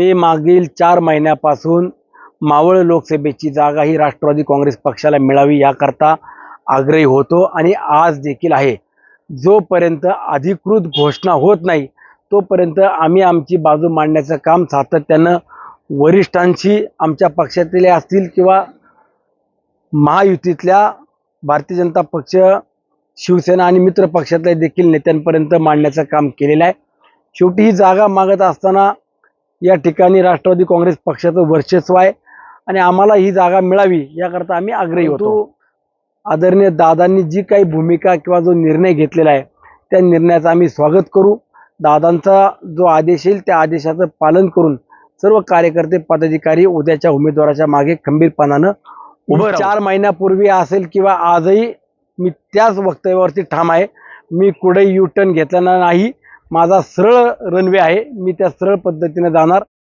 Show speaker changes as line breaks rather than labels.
मी मागील चार महिन्यापासून मावळ लोकसभेची जागा ही राष्ट्रवादी काँग्रेस पक्षाला मिळावी याकरता आग्रही होतो आणि आज देखील आहे. जोपर्यंत अधिकृत घोषणा होत नाही तोपर्यंत आम्ही आमची बाजू मांडण्याचं काम सातत्यानं वरिष्ठांशी आमच्या पक्षातले असतील किंवा महायुतीतल्या भारतीय जनता पक्ष शिवसेना आणि मित्र पक्षातल्या देखील नेत्यांपर्यंत मांडण्याचं काम केलेलं आहे. शेवटी ही जागा मागत असताना या ठिकाणी राष्ट्रवादी काँग्रेस पक्षाचं वर्चस्व आहे आणि आम्हाला ही जागा मिळावी याकरता आम्ही आग्रही होतो. आदरणीय दादांनी जी काही भूमिका किंवा जो निर्णय घेतलेला आहे त्या निर्णयाचं आम्ही स्वागत करू. दादांचा जो आदेश येईल त्या आदेशाचं पालन करून सर्व कार्यकर्ते पदाधिकारी उद्याच्या उमेदवाराच्या मागे खंबीरपणानं उभं. चार महिन्यापूर्वी असेल किंवा आजही मी त्याच वक्तव्यावरती ठाम आहे. मी कुठे यू टर्न घेतलेला नाही. माझा सरळ रनवे आहे. मी त्या सरळ पद्धतीने जाणार.